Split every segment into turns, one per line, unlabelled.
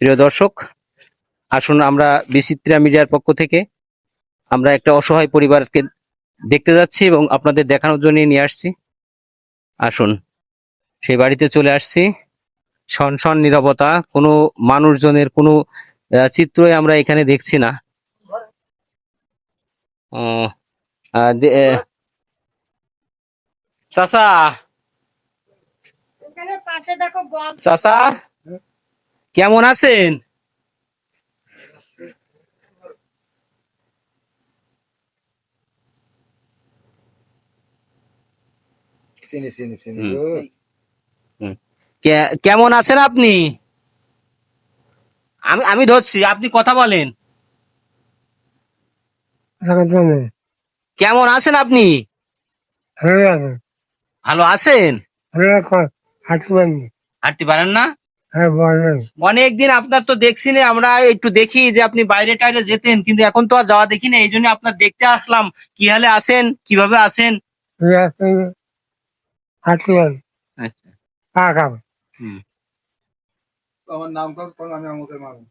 প্রিয় দর্শক আসুন আমরা বিচিত্রা মিডিয়ার পক্ষ থেকে আমরা একটা অসহায় পরিবারকে দেখতে যাচ্ছি এবং আপনাদের দেখানোর জন্য নিয়ে আসছি। আসুন সেই বাড়িতে চলে আসছি। শন শন নিরবতা কোনো মানুষজনের কোনো চিত্রই আমরা এখানে দেখছি না। আহ, আহ, কেমন আছেন? কেমন আছেন আপনি? আমি আমি ধরছি আপনি কথা বলেন। কেমন আছেন আপনি?
ভালো
আছেন?
হাঁটতে পারিনি
না? অনেকদিন আপনার তো দেখছি না আমরা একটু দেখি যে আপনি বাইরে টাইরে যেতেন কিন্তু এখন তো আর যাওয়া দেখি না এই জন্য আপনার দেখতে আসলাম। কি হালে আসেন? কীভাবে
পারি
আচ্ছা।
আমার নাম আমি আমাকে মারবো।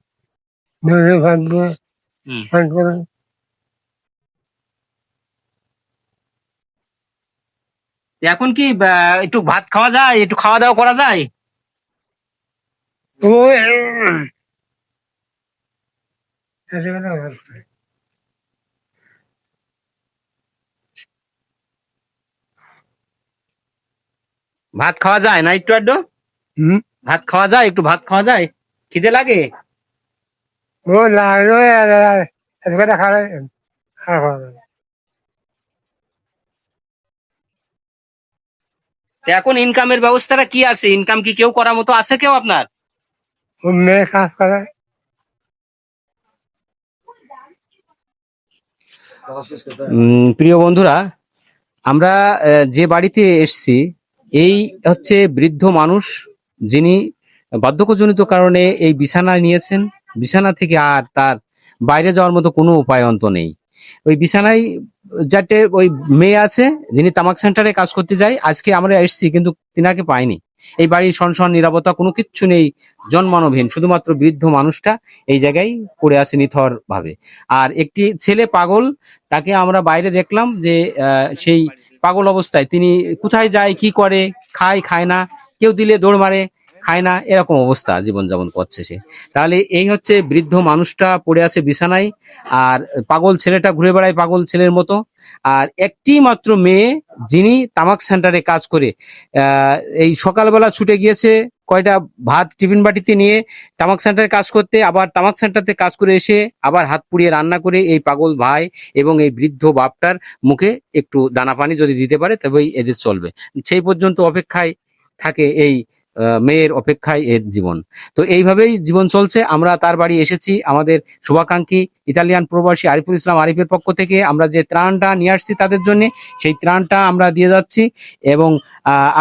এখন কি একটু ভাত খাওয়া যায় একটু খাওয়া দাওয়া করা যায়?
ভাত
খাওয়া যায় না একটু আড্ডো?
হুম?
ভাত খাওয়া যায় একটু ভাত খাওয়া যায়? খিদে লাগে?
ও লাগল
এখন ইনকামের ব্যবস্থাটা কি আছে? ইনকাম কি কেউ করার মতো আছে কেউ আপনার?
মেয়ে কাজ করে।
প্রিয় বন্ধুরা, আমরা যে বাড়িতে এসছি, এই হচ্ছে বৃদ্ধ মানুষ যিনি বার্ধক্যজনিত কারণে এই বিছানা নিয়েছেন। বিছানা থেকে আর তার বাইরে যাওয়ার মতো কোনো উপায় অন্ত নেই। ওই বিছানায় যাতে ওই মেয়ে আছে, যিনি তামাক সেন্টারে কাজ করতে যায়, আজকে আমরা এসেছি, কিন্তু তিনাকে পাইনি। এই বাড়ির সনসন নিরাপত্তা কোনো কিচ্ছু নেই, জন্মানবহীন। শুধুমাত্র বৃদ্ধ মানুষটা এই জায়গায় পড়ে আছে নিথর ভাবে আর একটি ছেলে পাগল, তাকে আমরা বাইরে দেখলাম যে সেই পাগল অবস্থায়। তিনি কোথায় যায়, কি করে, খায় খায় না, কেউ দিলে দৌড় মারে খায় না, এরকম অবস্থা জীবনযাপন করছে সে। তাহলে এই হচ্ছে বৃদ্ধ মানুষটা পড়ে আছে বিছানায়, আর পাগল ছেলেটা ঘুরে বেড়ায় পাগল ছেলের মতো। আর একটি মাত্র মেয়ে যিনি তামাক সেন্টারে কাজ করে এই সকালবেলা ছুটে গিয়েছে কয়টা ভাত টিফিন বাটিতে নিয়ে তামাক সেন্টারে কাজ করতে, আবার তামাক সেন্টারতে কাজ করে এসে আবার হাত পুড়িয়ে রান্না করে এই পাগল ভাই এবং এই বৃদ্ধ বাপটার মুখে একটু দানা পানি যদি দিতে পারে তবেই এদের চলবে। সেই পর্যন্ত অপেক্ষায় থাকে এই মেয়ের অপেক্ষায় এর জীবন। তো এইভাবেই জীবন চলছে। আমরা তার বাড়ি এসেছি। আমাদের শুভাকাঙ্ক্ষী ইতালিয়ান প্রবাসী আরিফুল ইসলাম আরিফের পক্ষ থেকে আমরা যে ত্রাণটা নিয়ে আসছি তাদের জন্য, সেই ত্রাণটা আমরা দিয়ে যাচ্ছি এবং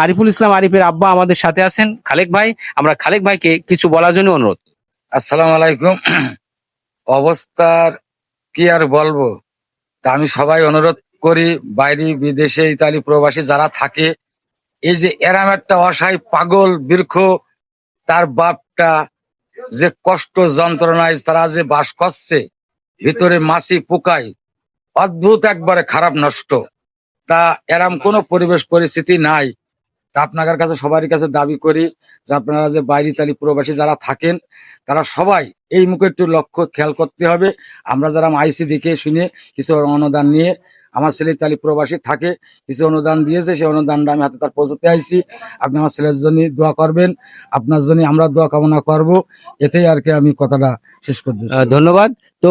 আরিফুল ইসলাম আরিফের আব্বা আমাদের সাথে আছেন। খালেক ভাই, আমরা খালেক ভাইকে কিছু বলার জন্য অনুরোধ।
আসসালাম আলাইকুম। অবস্থার কি আর বলব? তা আমি সবাই অনুরোধ করি, বাইরে বিদেশে ইতালি প্রবাসী যারা থাকে এই যে এরাম একটা অসহায় পাগল, বৃক্ষ, তার বাপটা যে কষ্ট যন্ত্রণায় তারা যে বাস করছে, ভিতরে মাছি পোকায়, অদ্ভুত একবারে খারাপ নষ্ট। তা এরাম কোনো পরিবেশ পরিস্থিতি নাই। তা আপনাদের কাছে সবার কাছে দাবি করি যে আপনারা যে বাইরে তালি প্রবাসী যারা থাকেন, তারা সবাই এই মুখে একটু লক্ষ্য খেয়াল করতে হবে। আমরা যারা আইসি দেখে শুনে কিছু অনুদান নিয়ে আমার ছেলে ইতালি প্রবাসী থাকে কিছু অনুদান দিয়েছে সেই অনুদানটা আমি হাতে তার পৌঁছতে আইছি। আপনি আমার ছেলের জন্য দোয়া করবেন আপনার জন্য আমরা দোয়া কামনা করব এতেই আর কি আমি কথাটা শেষ করতেছি
আহ, ধন্যবাদ। তো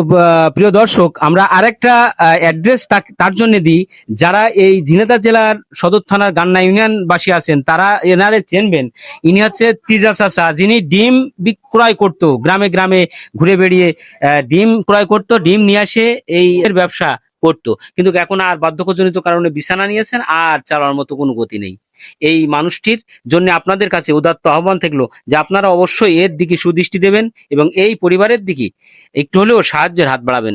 প্রিয় দর্শক আমরা আরেকটা অ্যাড্রেস তার জন্য দিই। যারা এই ঝিনেদা জেলার সদর থানার গান্না ইউনিয়ন বাসী আছেন তারা এনারে চেনবেন। ইনি হচ্ছে তিজা চাচা যিনি ডিম বিক্রয় করত গ্রামে গ্রামে ঘুরে বেড়িয়ে ডিম ক্রয় করত ডিম নিয়ে আসে এই ব্যবসা। করতো। কিন্তু এখন আর বার্ধক্যজনিত কারণে বিছানা নিয়েছেন আর চালানোর মতো কোনো গতি নেই। এই মানুষটির জন্য আপনাদের কাছে উদাত্ত আহ্বান থাকল যে আপনারা অবশ্যই এর দিকে সুদৃষ্টি দেবেন এবং এই পরিবারের দিকে একটু হলেও সাহায্যের হাত বাড়াবেন।